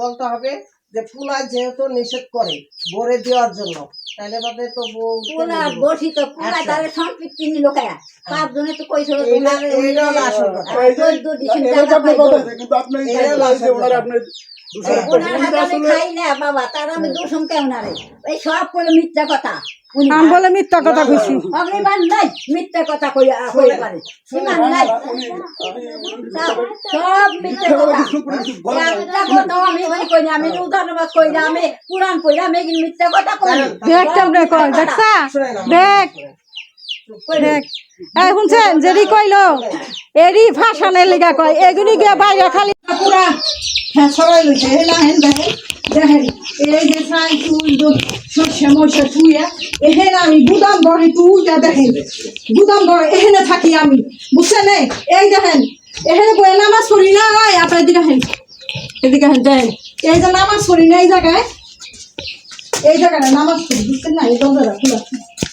বলতে হবে যে ফুলা যেহেতু নিষেধ করে ভরে দেওয়ার জন্য। তাহলে বাদে তো কেন বসি তো পুরা তাহলে সম্পৃক্তি নিল পাঁচ জনে তো কইছিল এই না- এই হলো আসল কথা। চোদ্দ দিন মিথ্যা কথা। আমি বলে মিথ্যা কথা কইছি। অগ্নিবান নাই মিথ্যা কথা কই কই পারে। সীমান নাই। সব মিথ্যা কথা। একটা আমি ওই কই না আমি উদাহরণবাদ কই না আমি পুরাণ কই না আমি মিথ্যা কথা কই? দেখ কেমনে কয় দেখছা? শুনেন আমার। দেখ। দেখ। এই শুনছেন যেদি কইলো এরি ভাষানের লিগা কয় এগুলি গিয়া বাইরে খালি পুরা হ্যাঁ সবাই লইছে হে না হেন দেখেন দেখেন এই যে সাই তুই শস্য মশা তুইয়া এহেন আমি গুদাম বড়ি তুইয়া দেখেন গুদাম বড় এহেনে থাকি আমি বুঝছেন এই? এই দেখেন, এহেনে বই নামাজ পড়ি না আয় আপনার এদিকে হেন এদিকে হেন দেখেন, এই যে নামাজ পড়ি না এই জায়গায়, এই জায়গাটা নামাজ পড়ি বুঝছেন না, এই দরজাটা খুলে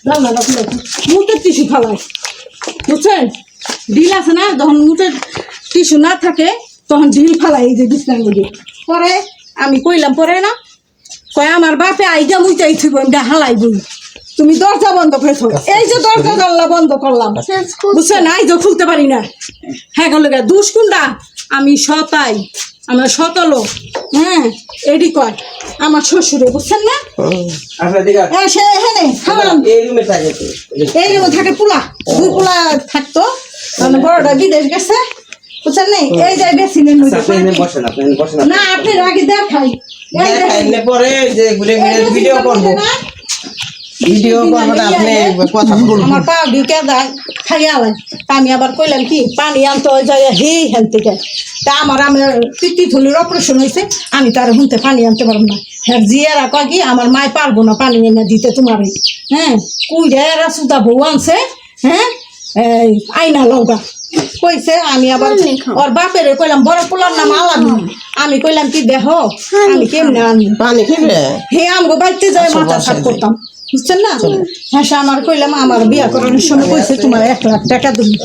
দরজাটা খুলে মুখের টিসু ফালাই বুঝছেন ঢিল আছে না, যখন মুখের টিসু না থাকে তখন ঢিল ফালাই এই যে বিছনার মধ্যে। পরে আমি কইলাম পরে না? কয় আমার বাপে আইজা মুইটাই থইব গা হালাই বই তুমি দরজা বন্ধ করেছ। এই যে দরজা জানলা বন্ধ করলাম। বুঝছেন আইজো খুলতে পারি না। হ্যাঁ গেল দুষ কোনটা আমি সতাই। আমার সতলো হ্যাঁ এডি কয় আমার শ্বশুরে বুঝছেন না? আপনার সে এখানে এই রুমে থাকে। থাকে পোলা। দুই পোলা থাকতো। মানে বড়টা বিদেশ গেছে। বুঝছেন নেই? এই যে বেসিনের মধ্যে আপনি এনে বসেন আপনি বসেন না আপনি দেখাই। যে- পরে যে ঘুরে এই ঘুরে ভিডিও করব। ভিডিও করব না আপনি কথা বলব আমার পা ঢুকে খাইয়া আমি আবার কইলাম কি পানি আনতে ওই যায় হে হেন থেকে। তা আমার আমার পিটি থুলির অপারেশন হয়েছে আমি তার হুনতে পানি আনতে পারব না। হ্যাঁ জিয়ারা কয় কি আমার মায় পারব না পানি এনে দিতে তোমার। হ্যাঁ কুইরা এরা সুতা বউ আনছে হ্যাঁ এই আইনা লওগা। কইছে আমি আবার ওর বাপের কইলাম বড় পোলার নাম আলামি আমি কইলাম কি দেহ? আমি কেমনে আনি পানি খেবে হে আমগো বাড়িতে যায় মাথা সাফ করতাম। বুঝছেন না? হ্যাঁ সে আমার কইলাম আমার বিয়া করানোর সময় কইছে তোমার এক লাখ টাকা দিবি।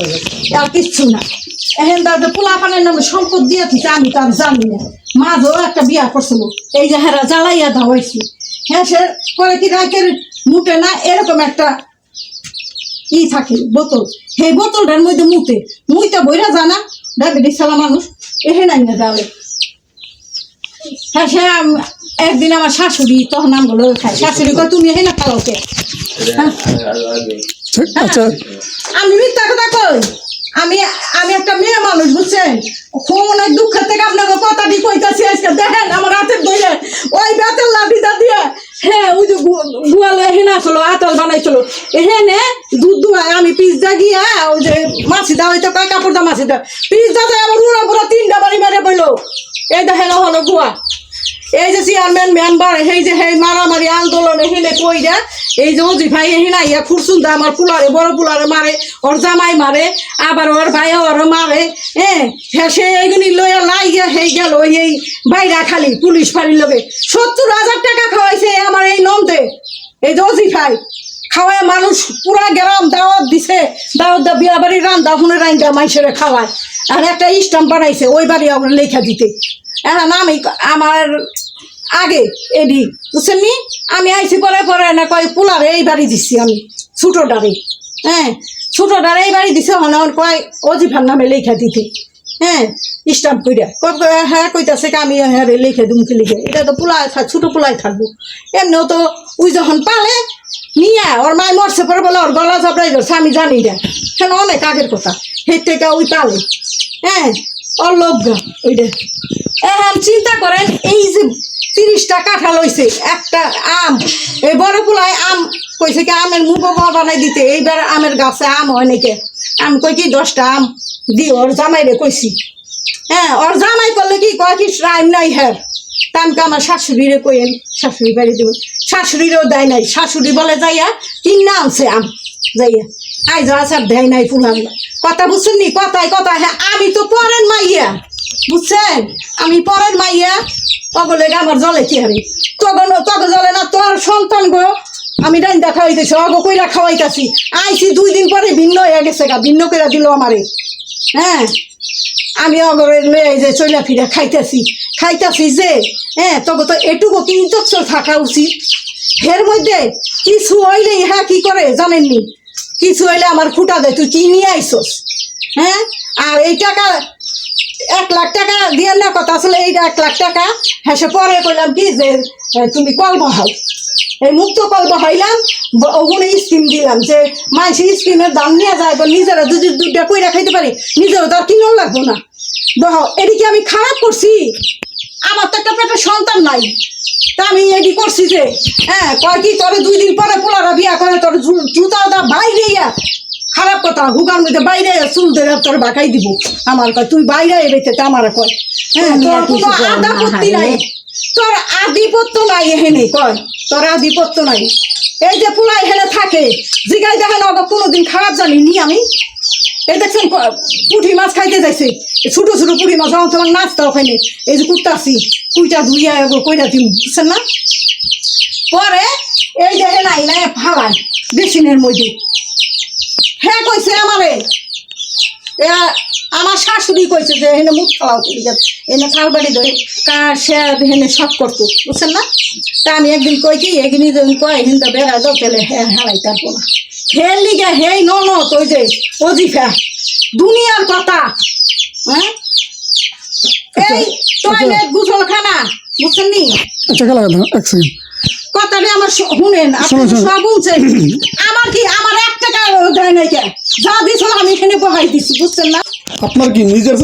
আর কিচ্ছু না। এখন তাদের পোলা পানের নামে সম্পদ দিয়ে দিতে আমি তার জানি না। মাঝও একটা বিয়া করছিল এই যে হেরা জ্বালাইয়া ধাওয়াইছি হ্যাঁ সে পরে কি রাখের মুটে না এরকম একটা ই থাকে, বোতল। সেই বোতলটার মধ্যে মুতে। মুইটা বইরা জানা ডায়াবেটিস সালা মানুষ, এহে নাই না যাবে হ্যাঁ একদিন আমার শাশুড়ি তখন আমগুলো খায় শাশুড়ি কয়, তুমি এহে না খাওকে আচ্ছা আমি মিথ্যা কথা কই? আমি আমি একটা মেয়ে মানুষ, বুঝছেন? অনেক দুঃখ থেকে আপনাকে কথাটি কইতাছি আজকে। দেখেন, আমার হাতের ধরে ওই বেতের লাঠিটা দিয়ে হ্যাঁ ওই যে গুয়ালে হেনে আসলো, আতাল বানাইছিল। হেনে দুধ দুয়ায়, আমি পিজ্জা গিয়া ওই যে মাছি দা হইতো কয় কাপড় দা মাছি দা পিজ্জা দেয় আমার উড়া পুরো তিনটা বাড়ি মেরে পড়ল। এই দেখেন হলো গুয়া। এই যে চেয়ারম্যান মেম্বার এই যে সেই মারামারি আন্দোলন এখানে কইরা এই যে অজি ভাই এখানে ইয়া খুরসুন্দা আমার পুলারে, বড় পুলারে মারে, ওর জামাই মারে, আবার ওর ভাই ওর মারে হ্যাঁ হ্যাঁ সে এইগুলি লইয়া লাই গিয়া হেই গেল এই বাইরা খালি, পুলিশ ফাঁড়ির লগে। সত্তর হাজার টাকা খাওয়াইছে আমার এই নন্দে। এই যে অজি ভাই, খাওয়ায় মানুষ পুরা গ্রাম দাওয়াত দিছে, দাওয়াত দা বিয়া বাড়ি রান্দা, হুনে রান্দা মাইসেরে খাওয়ায়। আর একটা স্টাম্প বানাইছে, ওই বাড়ি আমরা লেখা দিতে। এখন আমি আমার আগে এডি, বুঝছেন নি? আমি আইছি পরে পরে না কয়, পোলারে এই বাড়ি দিচ্ছি আমি ছোটো ডারে হ্যাঁ ছোটো ডারে এই বাড়ি দিছে হন হন কয়, অজিফার নামে লেখা দিতে। হ্যাঁ স্টাম্প কইরা। হ্যাঁ কইতাছে আমি হ্যাঁ রে, লিখে দুমকে লিখে? এটা তো পোলায় থাক, ছোটো পোলায় থাকব। এমনিও তো ওই যখন পালে, নিয়া ওর মায় মরছে পরে বলে, ওর গলা চাপড়াই ধরছে, আমি জানি না। কেন অনেক আগের কথা সেই থেকে ওই পালে। হ্যাঁ ওর লজ্ঞা ওইটা এখন চিন্তা করেন, এই যে তিরিশটা কাঁঠাল হইছে, একটা আম এই বড় পোলায় আম কইছে কি আমের মুখ বানাই দিতে, এইবার আমের গাছে আম হয় নাকি? আম কই কি দশটা আম? দি, ওর জামাই রে কইছি। হ্যাঁ ওর জামাই করলে কি কয় কি টাইম নাই হ্যাঁ তা আমি কই আমার শাশুড়িরে কইন শাশুড়ি বাড়ি দেব শাশুড়িরও দেয় নাই, শাশুড়ি বলে যাইয়া কিনা আনছে আম, যাইয়া। আই আসার দেয় নাই ফুলাম কথা বুঝছেন নি? কথায় কথা হ্যাঁ আমি তো পরের মাইয়া। বুঝছেন? আমি পরের মাইয়া। তগলে আমার জলে কি হারি? তখন তগ জলে না তোর সন্তান গো। আমি ডাইন্দা খাওয়াইতেছি অগ কইরা খাওয়াইতাছি। আইছি দুই দিন পরে ভিন্ন হয়ে গেছে গা, ভিন্ন কইরা দিল আমারে। হ্যাঁ? আমি অগরে লয়ে যে চইলা ফিরা খাইতেছি। খাইতেছি যে হ্যাঁ তবে তো এটুকু কিন্তু থাকা উচিত? এর মধ্যে কিছু হইলে হ্যাঁ কি করে জানেননি কিছু হইলে আমার ফুটা দেয় তুই কি নিয়ে আইসস? হ্যাঁ? আর এই টাকা এক লাখ টাকা দিয়ে না কথা, আসলে এই এক লাখ টাকা। হ্যাঁ সে পরে কইলাম কি যে তুমি কল বহাও। এই মুক্ত কল বহাইলাম, ব- ওখানে স্কিম দিলাম যে মানুষ স্কিমের দাম নিয়ে যায় বা নিজেরা দুধ দুধটা কইরা খাইতে পারি, নিজেরও তো আর কিনেও লাগবো না। বহাও, এদিকে আমি খারাপ করছি। আমার তো একটা পেটের সন্তান নাই। তা আমি এডি করছি যে? হ্যাঁ কয় কি তোরে দুই দিন পরে পোলারা বিয়া করে তোর জুতা দা বাইরে ইয়া খারাপ কথা হুগার মধ্যে বাইরে চুল ধরে তোর বাঁকাই দিব। আমার কয় তুই বাইরে এবে আমার কয়। হ্যাঁ তোর কোনো না, আদাপত্তি নাই। তোর আধিপত্য নাই এখানে কয়। তোর আধিপত্য নাই। এই যে পুরা এখানে থাকে জিগাই দেখেন ওকে কোনোদিন খারাপ জানিনি আমি। এই দেখছেন পুঁটি মাছ খাইতে যাইছে। ছোট ছোট পুঁটি মাছ, আমার তোমার নাচতা ওখানে এই যে কুটতাছি কুইটা ধুইয়া কইরা দিন বুঝছেন না? পরে এই যে নাই নাই, ফালাই বেসিনের মধ্যে। হ্যাঁ কইছে আমারে আমার শাশুড়ি কইছে যে এখানে মুখ আছে এনে খালবাড়ি ধরে, কার সে এখানে সব করতো, বুঝছেন না? তা আমি একদিন কই কি যখন কয় হিন্দা বেড়া দাও, তাহলে হ্যাঁ হারাই তারপর। না হের লিগে হেই ন ন তুই যে অজিফা দুনিয়ার কথা। হ্যাঁ? এই টয়লেট বুঝছেন নি আচ্ছা কথা এক সেকেন্ড কথাটা আমার শুনেন আপনি। সব শুনছেন আমার কি আমার এক টাকা দেয় নাই কে? যা দিছিল আমি এখানে বহাই দিছি বুঝছেন না? আপনার কি নিজের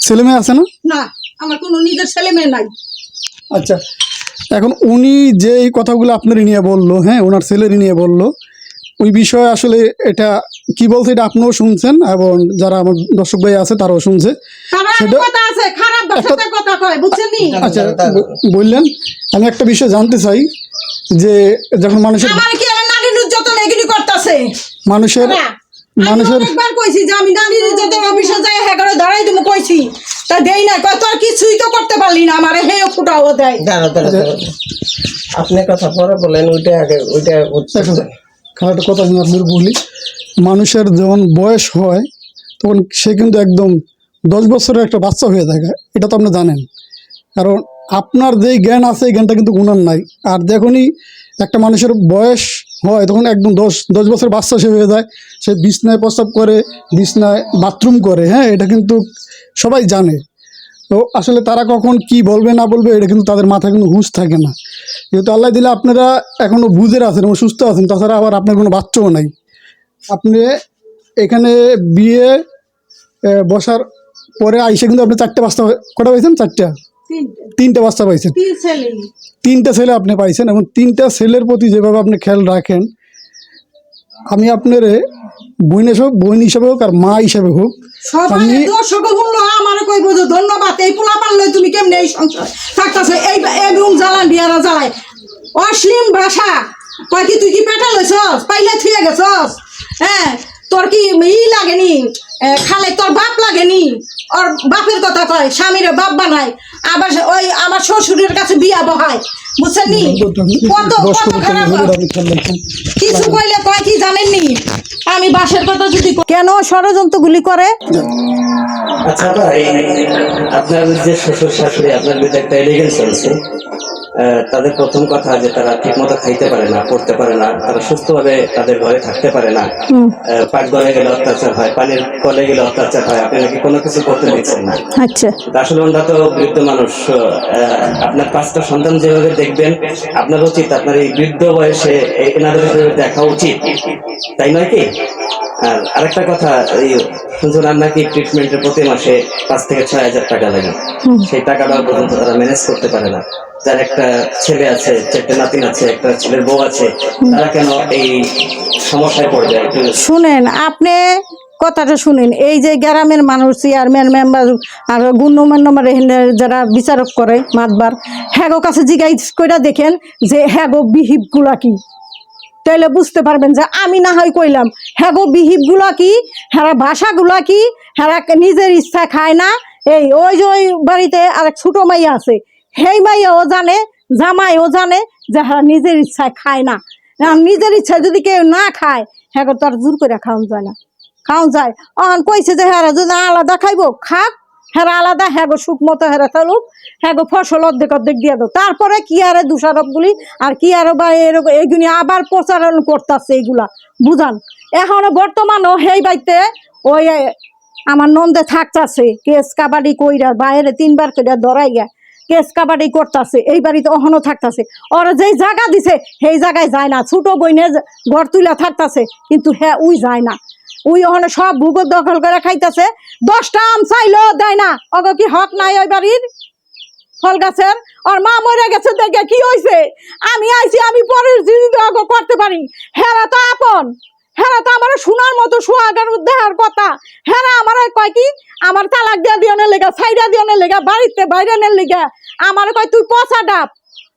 ছেলে মেয়ে আছে না? না আমার কোনো নিজের ছেলে মেয়ে নাই। আচ্ছা এখন উনি যে এই কথাগুলো আপনার নিয়ে বলল হ্যাঁ ওনার ছেলের নিয়ে বলল ওই বিষয়ে আসলে এটা কি বলছে এটা আপনিও শুনছেন এবং যারা আমার দর্শক ভাই আছে তারাও শুনছে। তার আগে সেটা- কথা আছে খারাপ ভাষাতে কথা কয় বুঝছেন নি আচ্ছা বললেন। আমি একটা বিষয় জানতে চাই যে যখন মানুষের মানুষের মানুষের কইছি যে আমি অফিসে যাই হ্যাঁ করে দাঁড়াই তুমি কইছি। তা দেই না তোর কিছুই তো করতে পারলি না আমার হেও ফুটাও দেয়। দাঁড়া দাঁড়া কথা পরে বলেন ওইটা আগে ওইটা হচ্ছে একটা কথা আমি আপনার বলি। মানুষের যখন বয়স হয়, তখন সে কিন্তু একদম দশ বছরের একটা বাচ্চা হয়ে থাকে। এটা তো আপনি জানেন। কারণ আপনার যেই জ্ঞান আছে, এই জ্ঞানটা কিন্তু গুণার নাই। আর যখনই একটা মানুষের বয়স হয়, তখন একদম দশ দশ বছর বাচ্চা সে হয়ে যায়। সে বিছনায় প্রস্তাব করে, বিছনায় বাথরুম করে। হ্যাঁ এটা কিন্তু সবাই জানে। তো আসলে তারা কখন কি বলবে না বলবে এটা কিন্তু তাদের মাথায় কোনো হুঁশ থাকে না। যেহেতু আল্লাহ দিলে আপনারা এখনও বুঝে আছেন এবং সুস্থ আছেন তাছাড়া আবার আপনার কোনো বাচ্চাও নাই। আপনি এখানে বিয়ে বসার পরে আইসে কিন্তু আপনি চারটে বাচ্চা কটা পাইছেন চারটা? তিনটে। বাচ্চা পাইছেন। তিনটা ছেলে আপনি পাইছেন এবং তিনটা ছেলের প্রতি যেভাবে আপনি খেয়াল রাখেন আমি আপনার বোন হোক বোন হিসাবে হোক আর মা হিসাবে হোক সবাই দর্শক আমার কইব যে ধন্যবাদ এই পোলা পারলে তুমি কেমনে এই সংসার থাকতেছে এই এই রুম জ্বালান বিয়ারা জ্বালায়। অশ্লীল ভাষা কয় কি তুই কি পেটে লইছস? পাইলে থুয়ে গেছস? হ্যাঁ তোর কি ই লাগেনি? খালে তোর বাপ লাগেনি? ওর বাপের কথা কয় স্বামীর বাপ বানায় আবার ওই আমার শ্বশুরের কাছে বিয়া বহায়। বুঝছেন নি? কত কত খারাপ কিছু কইলে কয় কি জানেননি? আমি বাসের কথা যদি কেন ষড়যন্ত্র গুলি করে? আচ্ছা ভাই আপনার যে শ্বশুর শাশুড়ি আপনার বিরুদ্ধে একটা এলিগেন্স চলছে আহ, তাদের প্রথম কথা যে তারা ঠিক মতো খাইতে পারে না পড়তে পারে না তারা সুস্থভাবে তাদের ঘরে থাকতে পারে না। আহ, পাক ঘরে গেলে অত্যাচার হয় পানির কলে গেলে অত্যাচার হয় আপনি নাকি কোনো কিছু করতে দিচ্ছেন না। আচ্ছা। আসলে ওনারা তো বৃদ্ধ মানুষ আপনার পাঁচটা সন্তান যেভাবে দেখবেন আপনার উচিত আপনার এই বৃদ্ধ বয়সে এনাদের দেখা উচিত। তাই নয় কি? আর আরেকটা কথা এই শুনছিলাম নাকি ট্রিটমেন্টের প্রতি মাসে পাঁচ থেকে ছয় হাজার টাকা লাগে। সেই টাকাটা পর্যন্ত তারা ম্যানেজ করতে পারে না। যার একটা ছেলে আছে, চারটে নাতিন আছে, একটা ছেলের বউ আছে, তারা কেন এই সমস্যায় পড়বে শুনেন, আপনি কথাটা শুনেন। এই যে গ্রামের মানুষ, চেয়ারম্যান, মেম্বার, আর গুণ্যমান্য যারা বিচারক করে মাতবার, হ্যাগো কাছে জিগাই কইরা দেখেন যে হ্যাগো বিহিবগুলা কি? তাইলে বুঝতে পারবেন যে আমি না হয় কইলাম, হ্যাগো বিহিবগুলা কি? হ্যারা ভাষাগুলা কি? হ্যারা নিজের ইচ্ছা খায় না? এই, ওই যে ওই বাড়িতে আরেক ছোট মাইয়া আছে সেই ও জানে, জামাই, ও জানে যে হ্যাঁ নিজের ইচ্ছায় খায় না। নিজের ইচ্ছায় যদি কেউ না খায় হ্যাঁ তো আর জোর করে খাওয়ান যায় না। খাওয়ান যায়। অন কইছে যে হ্যাঁ যদি আলাদা খাইবো, খাক। হেরা আলাদা হ্যাঁ গো, সুখ মতো হেরা তালুক হ্যাঁ গো, ফসল অর্ধেক অর্ধেক দিয়ে দাও। তারপরে কি আরে দোষারোপগুলি? আর কি আরও বা এরকম এইগুলি আবার প্রচারণ করতেছে এইগুলা? বুঝান। এখনও বর্তমানও সেই বাড়িতে ওই আমার নন্দে থাকতাছে, কেস কাবাডি কইরা বাইরে তিনবার কইরা ধরাইয়া। কেস কাবাডি করতেছে, এই বাড়িতে অহনো থাকতাছে। ওরা যেই জায়গা দিছে, সেই জায়গায় যায় না। ছোট বইনে ঘর তুলে থাকতাছে, কিন্তু হ্যাঁ উই যায় না। উই ওখানে সব ভূগোল দখল করে খাইতেছে। দশটা আম চাইলো, দেয় না। অগ কি হক নাই ওই বাড়ির? ফল গাছের? ওর মা মরে গেছে দেখে কি হয়েছে আমি আইছি, আমি পরের জিনিস করতে পারি। হেরা তো আপন। হেরা তো আমার শোনার মতো সোহাগার দেহার কথা। হেরা আমার কয় কি, আমার তালাক দিয়া দিওনের লেগা সাইডা দিওনের লেগা, বাড়িতে বাইরানের লেগা। আমার কয়, তুই পচা ডাব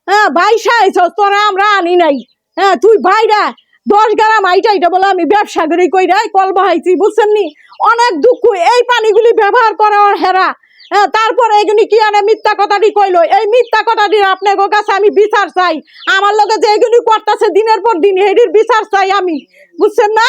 হ্যাঁ বাইশা আইছ তোরা আমরা আনি নাই। হ্যাঁ তুই বাইরা, দশ গ্রাম আইটা আইটা বলে আমি ব্যবসা করি, কইরা কল বহাইছি বুঝছেন নি? অনেক দুঃখ, এই পানিগুলি ব্যবহার করে হেরা। হ্যাঁ তারপরে এগুলি কি আনে? মিথ্যা কথাটি কইলো। এই মিথ্যা কথাটির আপনার কাছে আমি বিচার চাই। আমার লগে যে এগুলি করতেছে, দিনের পর দিন এটির বিচার চাই আমি। বুঝছেন না?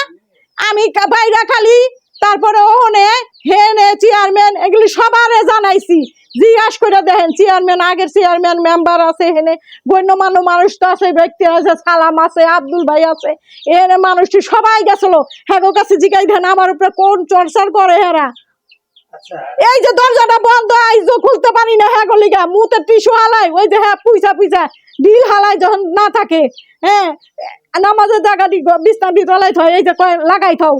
আমি বাইরা খালি, তারপরে ওখানে হেনে চেয়ারম্যান এগুলি সবারে জানাইছি। জিজ্ঞাস করে দেখেন চেয়ারম্যান আগের চেয়ারম্যান মেম্বার আছে এখানে গণ্যমান্য মানুষ তো আছে, ব্যক্তি আছে, সালাম আছে, আব্দুল ভাই আছে। এনে মানুষটি সবাই গেছিল। হ্যাঁ কাছে জিগাই দেন, আমার উপরে কোন চর্চার করে হেরা? এই যে দরজাটা বন্ধ আইজো খুলতে পারি না হ্যাঁ মুতে টিস্যু হালাই, ওই যে হ্যাঁ পুইসা পুইসা হালাই যখন না থাকে হ্যাঁ নামাজের এই যে লাগাই থাও।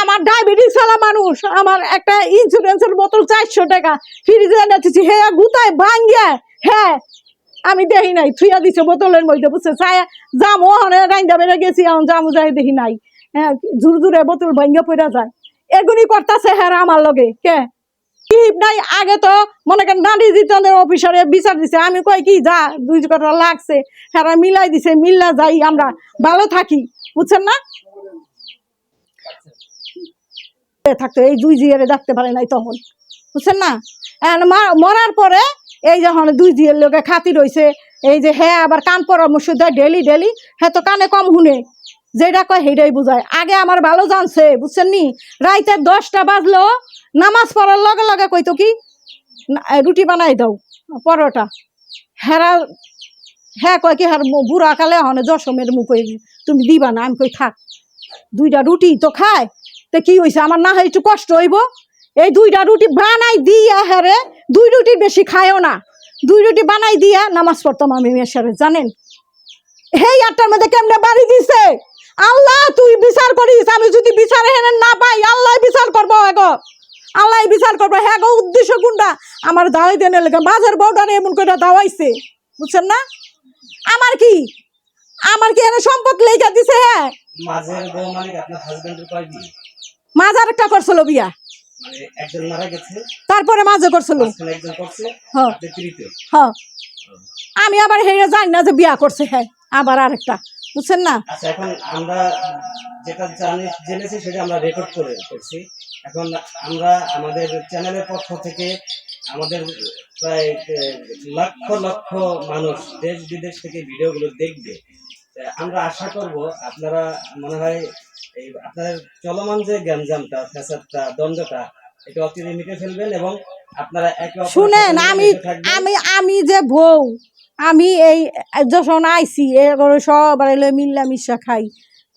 আমার ডায়াবেটিস মানুষ, আমার একটা ইন্স্যুরেন্সের বোতল চারশো টাকা ফ্রিজে এনেছি হ্যাঁ গুতায় ভাঙ্গিয়া হ্যাঁ আমি দেখি নাই, থুইয়া দিছে বোতলের মধ্যে, বুঝছে? চায়, জামু রাইন্দা বেড়ে গেছি, এখন জামু যাই দেখি নাই হ্যাঁ জোর জোরে বোতল ভাঙ্গা পড়া যায়। এগুলি করতেছে হ্যাঁ আমার লগে, কে? কি নাই, আগে তো মনে করেন নারী জিতনের অফিসারে বিচার দিছে, আমি কই কি যা, দুই কথা লাগছে হ্যাঁ মিলাই দিছে, মিল্লা যাই, আমরা ভালো থাকি, বুঝছেন না? থাকতো, এই দুই জিয়ারে দেখতে পারে নাই তখন, বুঝছেন না? মরার পরে এই যখন দুই জিয়ের লোকে খাতি রয়েছে এই যে হ্যাঁ আবার কান পরামর্শ দেয়, ডেলি ডেলি হ্যাঁ তো কানে কম শুনে যেটা কয় সেইটাই বুঝায়। আগে আমার ভালো জানছে, বুঝছেন নি? রাইতে দশটা বাজলো, নামাজ পড়ার লগে লগে কইতো কি রুটি বানাই দাও, পরোটা। হেরা হ্যাঁ কয় কি, হার বুড়া কালে হনে জশমের মুখ তুমি দিবা না, আমি কই থাক। দুইটা রুটি তো খায়, তো কি হয়েছে আমার না হয় একটু কষ্ট হইব? এই দুইটা রুটি বানাই দিয়া হ্যারে দুই রুটি বেশি খায়ও না। দুই রুটি বানাই দিয়া নামাজ পড়তাম আমি মেশারে জানেন? এই আটটার মধ্যে কেমনে বাড়ি দিছে আল্লাহ তুই বিচার করিস? আমি যদি বিচার হেনে না পাই আল্লাহ বিচার করব এগো আল্লাহ বিচার করব। হ্যাঁ গো উদ্দেশ্য কোনটা? আমার দাওয়াই দেনে লেগে মাঝের বউডারে এমন করে দাওয়াইছে। বুঝছেন না? আমার কি? আমার কি এনে সম্পদ লেখা দিছে হ্যাঁ মাঝের একটা করছিল বিয়া। মানে তারপরে মাঝে করছিল। আমি আবার হেরে জানি না যে বিয়া করছে হ্যাঁ আবার আরেকটা। বুঝছেন না? আচ্ছা এখন আমরা যেটা জানি জেনেছি সেটা আমরা রেকর্ড করে করছি। এখন আমরা আমাদের চ্যানেলের পক্ষ থেকে আমাদের প্রায় লক্ষ লক্ষ মানুষ দেশ বিদেশ থেকে ভিডিওগুলো দেখবে। আমরা আশা করব আপনারা মনে হয় এই আপনাদের চলমান যে গ্যাঞ্জামটা ফ্যাসাদটা দ্বন্দ্বটা এটা অচিরে মিটে ফেলবেন এবং আপনারা একে শুনেন আমি আমি আমি যে বউ আমি এই, যখন আইছি এগুলো সবার এলো মিল্লা মিশা খাই,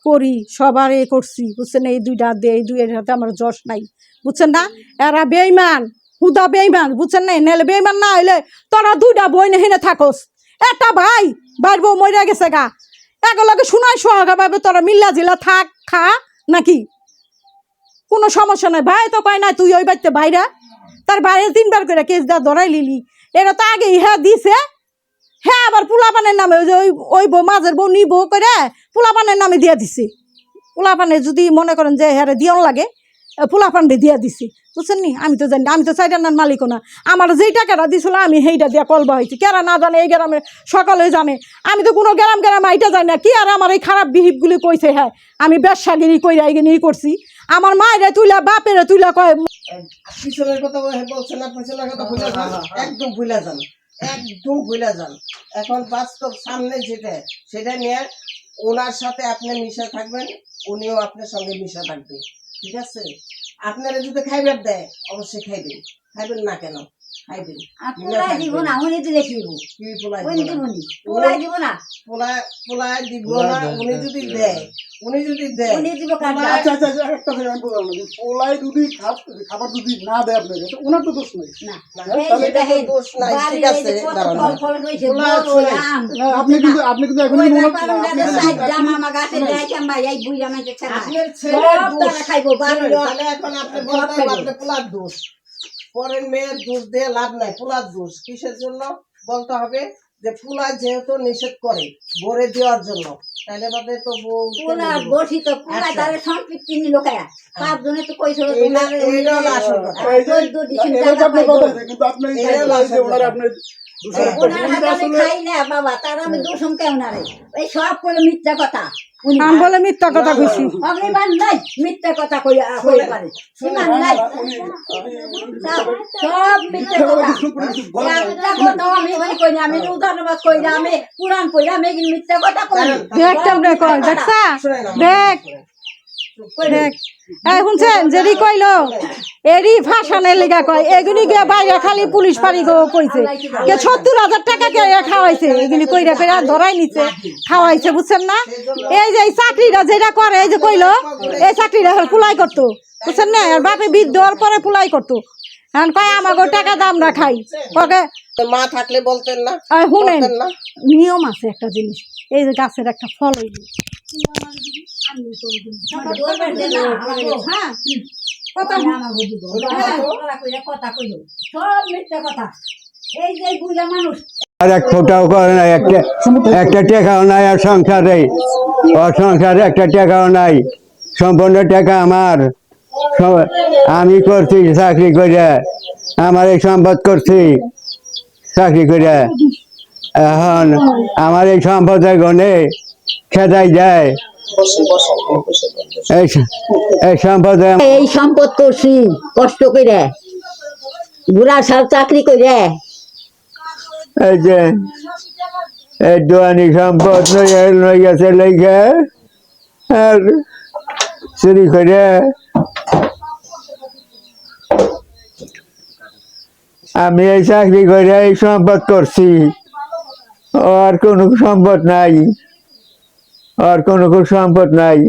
করি, সবার এ করছি, বুঝছেন? এই দুইটা দে এই দুইয়ের সাথে আমার যশ নাই, বুঝছেন না? এরা বেইমান হুদা বেইমান বুঝছেন না নাহলে বেইমান না হইলে তোরা দুইটা বই হেনে থাকস। একটা ভাই বাইর বউ মরে গেছে গা। শোনাই সোহাগা ভাবে তোরা মিল্লা জিলা থাক, খা, নাকি? কোনো সমস্যা নাই। ভাই তো পায় না তুই ওই বাড়িতে বাইরা। তার বাইরে তিনবার করে কেস দা ধরাই লিলি। এরা তো আগে হ্যাঁ দিছে হ্যাঁ আবার পোলাপানের নামে ওই যে ওই ওই বউ মাঝের বউ নি বউ করে পোলাপানের নামে দিয়া দিছে। পোলাপানে যদি মনে করেন যে হ্যাঁ দিয়ন লাগে পোলাপানরে দিয়া দিছি। বুঝছেন নি? আমি তো জানি না, আমি তো চাইটার মালিকও না। আমার যেই টাকাটা দিছিল আমি সেইটা দিয়া কলবা হয়েছি কেরা না জানে এই গ্রামে সকালে জানে। আমি তো কোনো গ্রাম গ্রাম আইটা জানি না। কি আর আমার এই খারাপ বিহিপগুলি কইছে হ্যাঁ? আমি ব্যবসাগিরি কইরা এগিনি করছি। আমার মায়েরা তুইলা বাপেরা তুইলা কয় পিছনের কথা না পিছনের কথা একদম ভুলে যান। একদম ভুলে যান। এখন বাস্তব সামনে যেটা, সেটা নিয়ে ওনার সাথে আপনি মিশে থাকবেন, উনিও আপনার সঙ্গে মিশে থাকবে। ঠিক আছে? আপনারা যদি খাইবার দেয়, অবশ্যই খাইবেন। খাইবেন না কেন? পোলাই দিব না উনি দিলে কি হইব? কি পোলাই উনি দিব দিব নি। পোলাই দিব না। পোলায় পোলায় দিব না উনি যদি দেয়। উনি যদি দেয় উনি দিব আচ্ছা আচ্ছা আচ্ছা, একটা থেকে আমি বললাম পোলাই যদি খাবার যদি না দেয় আপনাকে তো ওনার তো দোষ নেই। না। তাহলে এই যে এটা তো দেখেন, দোষ নাই, ঠিক আছে, যে কত দাঁড়ান, ফল ফল হয়েছে, পোলা বড় শোনেন। আম। না, আপনি কিন্তু আপনি কিন্তু এখন। আপনার খাইবো, আপনি বলতে আপনার পোলার দোষ। পরের মেয়ের দোষ দিয়ে লাভ নাই পোলার দোষ। কিসের জন্য? বলতে হবে যে পোলা যেহেতু নিষেধ করে ভরে দেওয়ার জন্য। তাহলে বাদে তো বউ পোলা বসি তো পোলা আচ্ছা। কায়া পাঁচজনে তো কইছিল এইটা- হলো আসল কথা। এই যে- চোদ্দ ডিসিম এটা তো টাকা আপনার পাইবো। কথা আছে, কিন্তু আপনি কথা। দূষণ হ্যাঁ। সব মিথ্যা কথা। আমি বলে মিথ্যা কথা কইছি। অগ্নিবান নাই মিথ্যা কথা কই কই পারে। সীমান নাই। সব সব মিথ্যা কথা। একটা কথাও আমি ওই কই না আমি উদাহরণবাদ কই না আমি পুরাণ কই না আমি মিথ্যা কথা কই? দেখতাম রে কয় দেখছা দেখ দেখ। এই শুনছেন? যেদি কইলো এরি ফাঁসানের লিগা কয় এগুলি গিয়া বাইরে খালি পুলিশ পারি গো কইছে। কে সত্তর হাজার টাকা কে খাওয়াইছে এগুলি কইরা কইরা ধরাই নিছে খাওয়াইছে বুঝছেন না? এই যে এই চাকরিটা যেটা করে এই যে কইলো এই চাকরিটা পুলাই করতো বুঝছেন না? আর বাপে বৃদ্ধ হওয়ার পরে পুলাই করতো। এখন কয় আমাকে টাকা দাম না খাই। ওকে? মা থাকলে বলতেন না শুনেন নিয়ম আছে একটা জিনিস এই যে গাছের একটা ফল হইল। দৌড়বার দে না, আমাকে। হ্যাঁ। কথা না আমাকে দিব। ওরা কইরা কথা কইলো। সব মিথ্যা কথা। এই যে বুঝা মানুষ। আর এক ফোটাও করে নাই একটা একটা টাকাও নাই আর সংসারে। ওর সংসারে একটা টাকাও নাই। সম্পূর্ণ টাকা আমার। সব- আমি করছি চাকরি করে। আমার এই সম্পদ করছি। চাকরি করে। এখন আমার এই সম্পদের গনে খেদাই যায়। এই এই এই সম্পদ করছি কষ্ট করে। বুড়া সাল চাকরি করে। এই যে এই দোয়ানি সম্পদ লইয়াছে লেগে আর চুরি করে। আমি এই চাকরি করে এই সম্পদ করছি। আর কোনো সম্পদ নাই। আর কোনো কোনো সম্পদ নাই।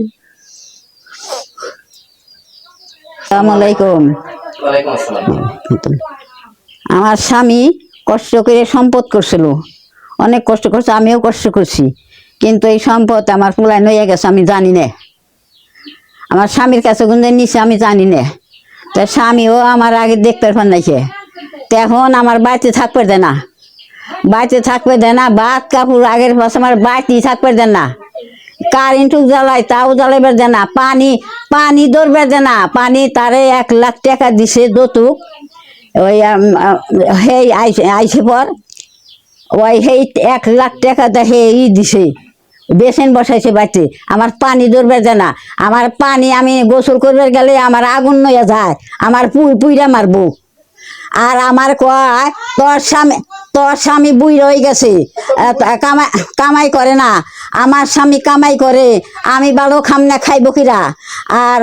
ওয়ালাইকুম আমার স্বামী কষ্ট করে সম্পদ করছিল। অনেক কষ্ট করছে আমিও কষ্ট করছি। কিন্তু এই সম্পদ আমার পুলায় নইয়া গেছে আমি জানি না। আমার স্বামীর কাছে গুঞ্জে নিছে আমি জানি না। তা স্বামীও আমার আগে দেখতে পার নাইছে তো এখন আমার বাড়িতে থাকবে দে না। বাড়িতে থাকবে দে না ভাত কাপড় আগের পাশে আমার বাড়িতেই থাকবে দে না। কারেন্ট জ্বালাই তাও জ্বালাইবার দে না। পানি পানি ধরবে দে না। পানি তারে এক লাখ টাকা দিছে দতুক ওই সেই আইসে পর, ওই সেই এক লাখ টাকা দেখে ই দিছে। বেসেন বসাইছে বাড়িতে। আমার পানি ধরবে যে না। আমার পানি আমি গোসল করবে গেলে আমার আগুন নয়া যায়। আমার পুই, পুইরা মারবো। আর আমার কয়, তোর স্বামী তোর স্বামী বুই রয়ে গেছে। কামাই কামাই করে না। আমার স্বামী কামাই করে, আমি ভালো খাম না খাইব কিরা? আর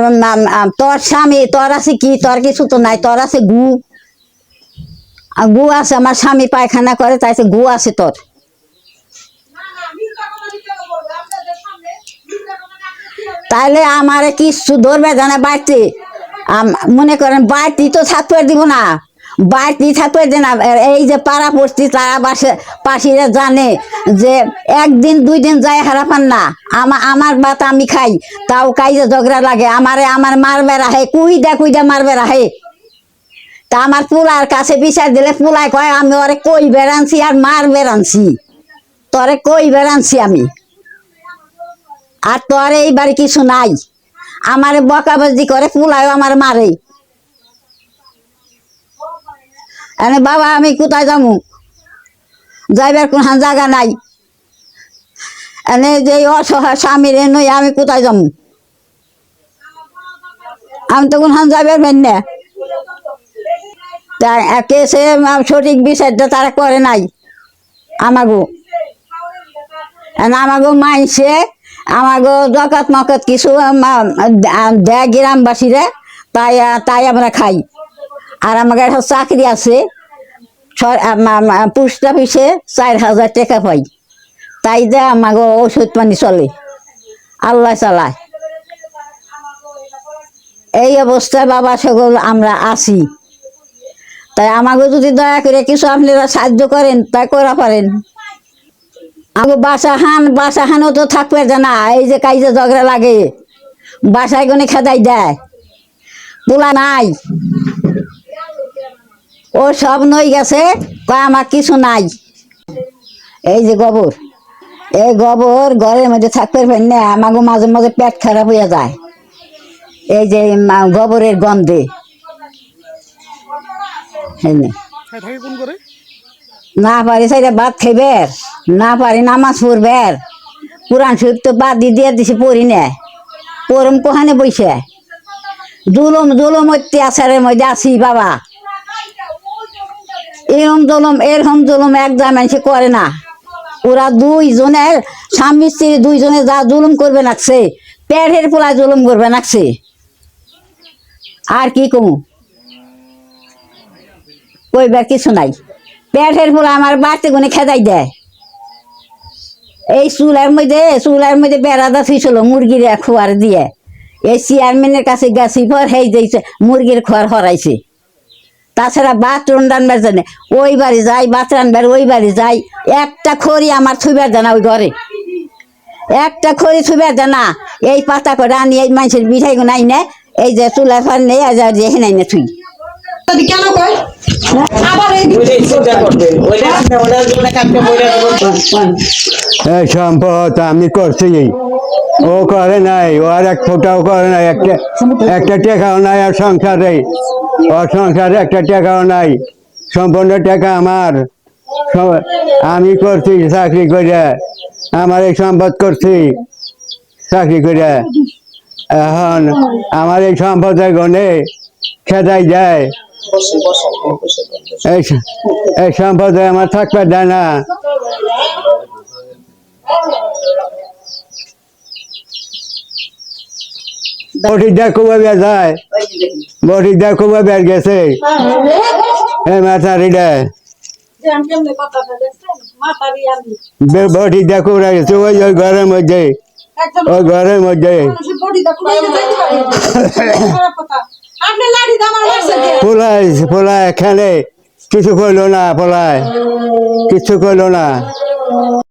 তোর স্বামী, তোর আছে কি? তোর কিছু তো নাই, তোর আছে গু। গু আছে, আমার স্বামী পায়খানা করে তাই গু আছে তোর। তাইলে আমার কিছু ধরবে জানা বাড়িতে মনে করেন বাড়তি তো থাকতে দিব না। বাড়তি থাকতে দে না এই যে পাড়া পড়ছি তারা বাসে, পাশিরা জানে যে একদিন, দুই দিন যায় হারাপান না। আমার আমার ভাত আমি খাই, তাও কাইজে ঝগড়া লাগে। আমারে আমার মারবে রাহে কুইদা কুইদা মারবে রাহে তা আমার পুলার কাছে বিচার দিলে পুলায় কয়, আমি ওরে কই বেড়ানছি আর মার বেড়ানছি? তোরে কই বেড়ানছি আমি? আর তোর এইবার কিছু নাই। আমারে বকাবাজি করে পুলায় আমার মারে। এনে, বাবা, আমি কোথায় যাব যাইবার কোন জায়গা নাই। এনে, যে অসহায় স্বামীর নই আমি কোথায় যাব আমি তো কোন যাইবার পারি না। তা কেসে সঠিক বিচারটা তারা করে নাই আমাগো। আর আমাগো মাইছে আমাগো জকাত মকত কিছু দেয় গ্রামবাসীরা, তাই তাই আমরা খাই। আর আমাকে একটা চাকরি আছে। পোস্ট অফিসে চার হাজার টাকা পাই। তাই যে আমাকে ওষুধ পানি চলে। আল্লাহ চালায়। এই অবস্থায় বাবা সকল আমরা আছি। তাই আমাকে যদি দয়া করে কিছু আপনারা সাহায্য করেন তাই করা পারেন। আমাকে বাসা হান বাসা হানও তো থাকবে জানা এই যে কাইজে ঝগড়া লাগে। বাসায় কোনে খেদাই দেয়। পোলা নাই। ও সব নই গেছে কয় আমার কিছু নাই। এই যে গোবর এই গোবর ঘরের মধ্যে থাকতে পারেন না আমাকে মাঝে মাঝে পেট খারাপ হয়ে যায়। এই যে মা- গোবরের গন্ধে। না। পারি সেটা ভাত খাইবে না পারি নামাজ পড়বে কোরআন শরীফ তো বাদ দিয়ে দিয়ে দিছে পড়ি না। পরম কোহানে বইছে। জুলুম জুলুম অত্যাচারের মধ্যে আছি বাবা। এরম জুলুম এরকম জুলুম একদম মানুষে করে না। ওরা দুইজনের স্বামী, স্ত্রী দুইজনে যা জুলুম করবে নাকছে পেটের পোলা জুলুম করবে নাকছে আর কি কমু? কইবার কিছু নাই। পেটের পোলা আমার বাড়তে গুনে খেদাই দেয়। এই চুলার মধ্যে চুলার মধ্যে বেড়াদা থুইছিল, মুরগির খোয়ার দিয়ে। এই চেয়ারম্যানের কাছে গেছি পর হেই দিয়েছে মুরগির খোয়ার হরাইছে। তাছাড়া বাথরুম রান্নার জন্য ওই বাড়ি যাই বাথ রান্নার ওই বাড়ি যাই, একটা খড়ি আমার থুইবার জানা ওই ঘরে। একটা খড়ি থুইবার জানা এই পাতা করে আনি, এই মানুষের মিঠাই নাই না, এই যে চুলা ফার নেই আর যে হেনাই না থুই। কেন কয়? আবার এই চিন্তা করবেন ওইটা ওটার জন্য কালকে বইটা এই সম্পদ আমি করছি। ও করে নাই ও আর এক ফোটাও করে নাই একটা একটা টাকাও নাই আর সংসারে। ও সংসারে একটা টাকাও নাই। সম্পূর্ণ টাকা আমার। আমি করছি চাকরি করে। আমার এই সম্পদ করছি। চাকরি করে। এখন আমার এই সম্পদের গনে খেদাই যায়। এই স- আমার থাকবে দেয় না। বটি দেখো ভাবে যায়। বটি দেখো ভাবে গেছে। এই মাথারিটা বটি দেখো গেছে ওই ওই ঘরের মধ্যে। ওই ঘরের মধ্যে। আপনি পোলাই পোলায় এখানে কিছু করল না পোলাই। কিছু করল না।